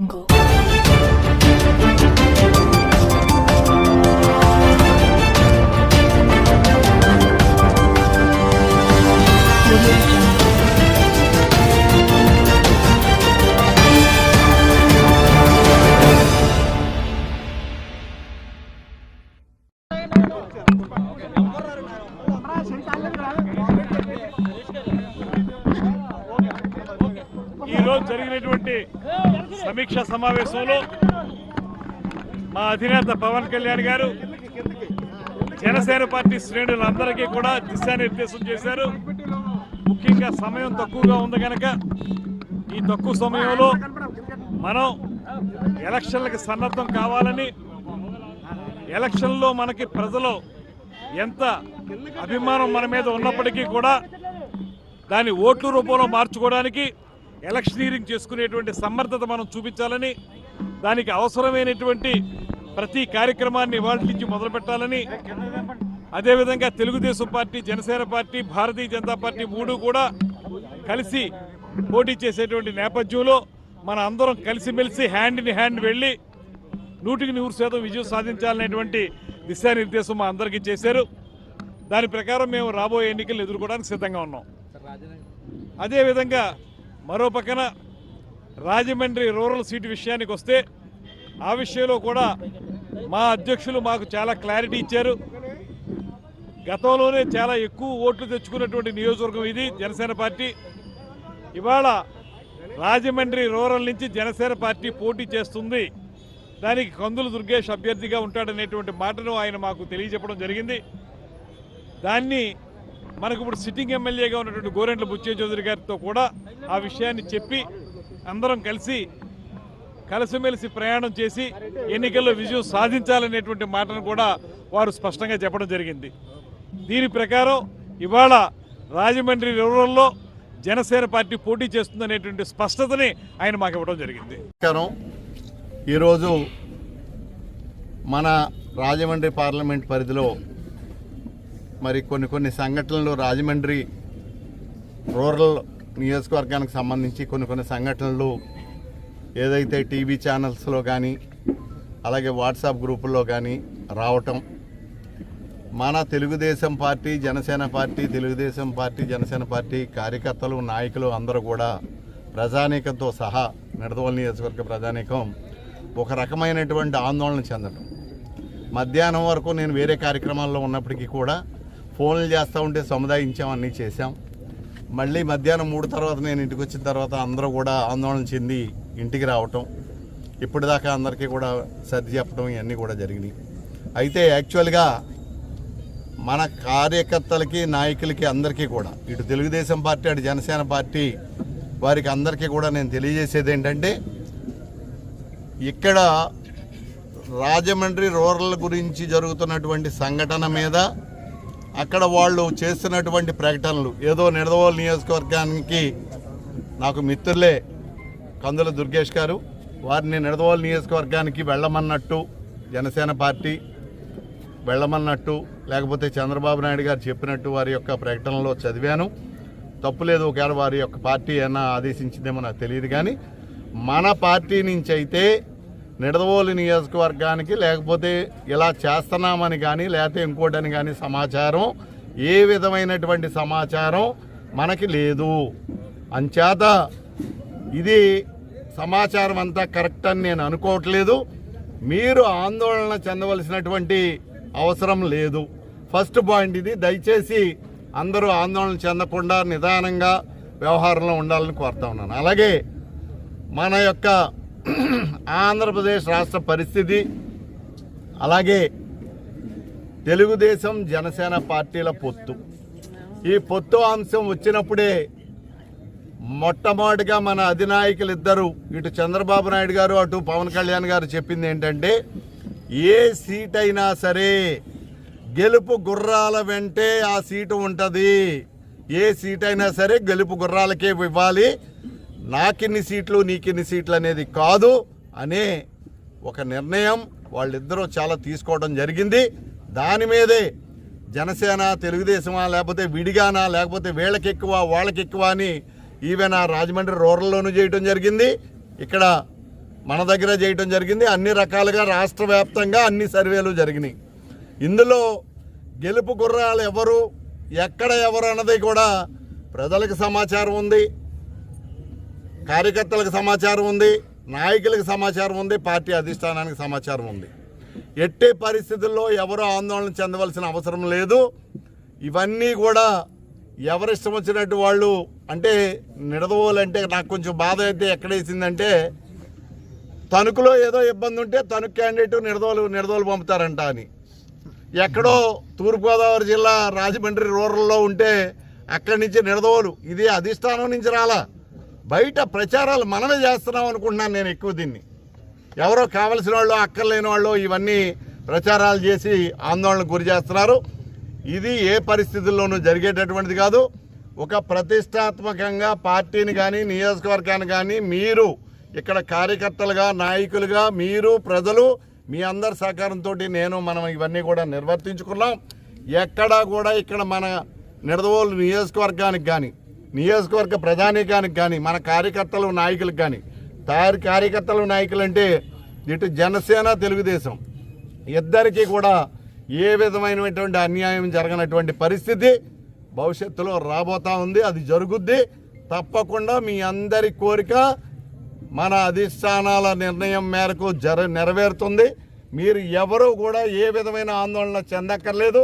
ఈ ఈరోజు జరిగినటువంటి సమీక్ష సమావేశంలో మా అధినేత పవన్ కళ్యాణ్ గారు జనసేన పార్టీ శ్రేణులందరికీ కూడా దిశానిర్దేశం చేశారు. ముఖ్యంగా సమయం తక్కువగా ఉంది కనుక ఈ తక్కువ సమయంలో మనం ఎలక్షన్లకు సన్నద్ధం కావాలని ఎలక్షన్లో మనకి ప్రజలు ఎంత అభిమానం మన మీద ఉన్నప్పటికీ కూడా దాన్ని ఓట్ల రూపంలో మార్చుకోవడానికి ఎలక్షనీరింగ్ చేసుకునేటువంటి సమర్థత మనం చూపించాలని దానికి అవసరమైనటువంటి ప్రతి కార్యక్రమాన్ని ఇవాళ నుంచి మొదలు పెట్టాలని అదేవిధంగా Telugudesam party Janasena party Bharatiya Janata party మూడు కూడా కలిసి పోటీ చేసేటువంటి నేపథ్యంలో మన అందరం కలిసిమెలిసి హ్యాండ్ ఇన్ హ్యాండ్ వెళ్ళి నూటికి నూరు శాతం విజయం సాధించాలనేటువంటి దిశానిర్దేశం మా అందరికీ చేశారు. దాని ప్రకారం మేము రాబోయే ఎన్నికలు ఎదుర్కోవడానికి సిద్ధంగా ఉన్నాం. అదేవిధంగా మరో పక్కన రాజమండ్రి రూరల్ సీటు విషయానికి వస్తే ఆ విషయంలో కూడా మా అధ్యక్షులు మాకు చాలా క్లారిటీ ఇచ్చారు. గతంలోనే చాలా ఎక్కువ ఓట్లు తెచ్చుకున్నటువంటి నియోజకవర్గం ఇది జనసేన పార్టీ. ఇవాళ రాజమండ్రి రూరల్ నుంచి జనసేన పార్టీ పోటీ చేస్తుంది. దానికి కందులు దుర్గేష్ అభ్యర్థిగా ఉంటాడనేటువంటి మాటను ఆయన మాకు తెలియజెప్పడం జరిగింది. దాన్ని మనకు ఇప్పుడు సిట్టింగ్ ఎమ్మెల్యేగా ఉన్నటువంటి గోరెంట్ల బుచ్చే చౌదరి గారితో కూడా ఆ విషయాన్ని చెప్పి అందరం కలిసి కలిసిమెలిసి ప్రయాణం చేసి ఎన్నికల్లో విజయం సాధించాలనేటువంటి మాటను కూడా వారు స్పష్టంగా చెప్పడం జరిగింది. దీని ప్రకారం ఇవాళ రాజమండ్రి రూరల్లో జనసేన పార్టీ పోటీ చేస్తుందనేటువంటి స్పష్టతని ఆయన మాకు ఇవ్వడం జరిగింది. ఈరోజు మన రాజమండ్రి పార్లమెంట్ పరిధిలో మరి కొన్ని కొన్ని సంఘటనలు రాజమండ్రి రూరల్ నియోజకవర్గానికి సంబంధించి కొన్ని కొన్ని సంఘటనలు ఏదైతే టీవీ ఛానల్స్లో కానీ అలాగే వాట్సాప్ గ్రూపుల్లో కానీ రావటం. మన Telugudesam party Janasena party Telugudesam party Janasena party కార్యకర్తలు నాయకులు అందరూ కూడా ప్రజానీకంతో సహా నిడదవోలు నియోజకవర్గ ప్రజానీకం ఒక రకమైనటువంటి ఆందోళన చెందడం మధ్యాహ్నం వరకు నేను వేరే కార్యక్రమాల్లో ఉన్నప్పటికీ కూడా ఫోన్లు చేస్తూ ఉంటే సముదాయించాం అన్నీ చేశాం. మళ్ళీ మధ్యాహ్నం మూడు తర్వాత నేను ఇంటికి వచ్చిన తర్వాత అందరూ కూడా ఆందోళన చెంది ఇంటికి రావటం ఇప్పటిదాకా అందరికీ కూడా సర్ది చెప్పడం ఇవన్నీ కూడా జరిగినాయి. అయితే యాక్చువల్గా మన కార్యకర్తలకి నాయకులకి అందరికీ కూడా ఇటు తెలుగుదేశం పార్టీ అటు జనసేన పార్టీ వారికి అందరికీ కూడా నేను తెలియజేసేది ఏంటంటే ఇక్కడ రాజమండ్రి రూరల్ గురించి జరుగుతున్నటువంటి సంఘటన మీద అక్కడ వాళ్ళు చేస్తున్నటువంటి ప్రకటనలు ఏదో నిడదవోలు నియోజకవర్గానికి నాకు మిత్రులే కందుల దుర్గేష్ గారు. వారిని నిడదవోలు నియోజకవర్గానికి వెళ్ళమన్నట్టు జనసేన పార్టీ వెళ్ళమన్నట్టు లేకపోతే చంద్రబాబు నాయుడు గారు చెప్పినట్టు వారి యొక్క ప్రకటనలో చదివాను. తప్పులేదు ఒకవేళ వారి యొక్క పార్టీ ఏమైనా ఆదేశించిందేమో నాకు తెలియదు కానీ మన పార్టీ నుంచి అయితే నిడదవోలు నియోజకవర్గానికి లేకపోతే ఇలా చేస్తున్నామని కానీ లేకపోతే ఇంకోటని కానీ సమాచారం ఏ విధమైనటువంటి సమాచారం మనకి లేదు. అంచేత ఇది సమాచారం అంతా కరెక్ట్ అని నేను అనుకోవట్లేదు. మీరు ఆందోళన చెందవలసినటువంటి అవసరం లేదు. ఫస్ట్ పాయింట్ ఇది. దయచేసి అందరూ ఆందోళన చెందకుండా నిదానంగా వ్యవహారంలో ఉండాలని కోరుతా ఉన్నాను. అలాగే మన యొక్క ఆంధ్రప్రదేశ్ రాష్ట్ర పరిస్థితి అలాగే తెలుగుదేశం జనసేన పార్టీల పొత్తు. ఈ పొత్తు అంశం వచ్చినప్పుడే మొట్టమొదటిగా మన అధినాయకులు ఇద్దరు ఇటు చంద్రబాబు నాయుడు గారు అటు పవన్ కళ్యాణ్ గారు చెప్పింది ఏంటంటే ఏ సీట్ అయినా సరే గెలుపు గుర్రాల వెంటే ఆ సీటు ఉంటుంది. ఏ సీట్ అయినా సరే గెలుపు గుర్రాలకే ఇవ్వాలి. నాకిన్ని సీట్లు నీకిన్ని సీట్లు అనేది కాదు అనే ఒక నిర్ణయం వాళ్ళిద్దరూ చాలా తీసుకోవడం జరిగింది. దాని మీదే జనసేన తెలుగుదేశమా లేకపోతే విడిగానా లేకపోతే వీళ్ళకి ఎక్కువ వాళ్ళకి ఎక్కువ అని ఈవెన్ ఆ రాజమండ్రి రూరల్లోనూ చేయటం జరిగింది. ఇక్కడ మన దగ్గర చేయటం జరిగింది. అన్ని రకాలుగా రాష్ట్ర వ్యాప్తంగా అన్ని సర్వేలు జరిగినాయి. ఇందులో గెలుపు గుర్రాలు ఎవరు ఎక్కడ ఎవరు అన్నది కూడా ప్రజలకు సమాచారం ఉంది. కార్యకర్తలకు సమాచారం ఉంది నాయకులకు సమాచారం ఉంది పార్టీ అధిష్టానానికి సమాచారం ఉంది. ఎట్టే పరిస్థితుల్లో ఎవరు ఆందోళన చెందవలసిన అవసరం లేదు. ఇవన్నీ కూడా ఎవరిష్టం వచ్చినట్టు వాళ్ళు అంటే నిడదవోలంటే నాకు కొంచెం బాధ అయితే ఎక్కడేసిందంటే తణుకులో ఏదో ఇబ్బంది ఉంటే తణుకు క్యాండిడేట్ నిడదోలు నిడదోలు పంపుతారంట అని. ఎక్కడో తూర్పుగోదావరి జిల్లా రాజమండ్రి రూరల్లో ఉంటే అక్కడి నుంచి నిడదవోలు. ఇది అధిష్టానం నుంచి రాలా. బయట ప్రచారాలు మనమే చేస్తున్నాం అనుకుంటున్నాను నేను ఎక్కువ దీన్ని. ఎవరో కావలసిన వాళ్ళు అక్కర్లేని వాళ్ళు ఇవన్నీ ప్రచారాలు చేసి ఆందోళనకు గురి చేస్తున్నారు. ఇది ఏ పరిస్థితుల్లోనూ జరిగేటటువంటిది కాదు. ఒక ప్రతిష్టాత్మకంగా పార్టీని కానీ నియోజకవర్గాన్ని కానీ మీరు ఇక్కడ కార్యకర్తలుగా నాయకులుగా మీరు ప్రజలు మీ అందరి సహకారంతో నేను మనం ఇవన్నీ కూడా నిర్వర్తించుకున్నాం. ఎక్కడా కూడా ఇక్కడ మన నిడదవోలు నియోజకవర్గానికి కానీ నియోజకవర్గ ప్రధానికానికి కానీ మన కార్యకర్తలు నాయకులకు కానీ తయారు కార్యకర్తలు నాయకులు అంటే ఇటు జనసేన తెలుగుదేశం. ఇద్దరికీ కూడా ఏ విధమైనటువంటి అన్యాయం జరగనటువంటి పరిస్థితి భవిష్యత్తులో రాబోతా ఉంది అది జరుగుద్ది. తప్పకుండా మీ అందరి కోరిక మన అధిష్టానాల నిర్ణయం మేరకు జర నెరవేరుతుంది. మీరు ఎవరు కూడా ఏ విధమైన ఆందోళన చెందక్కర్లేదు.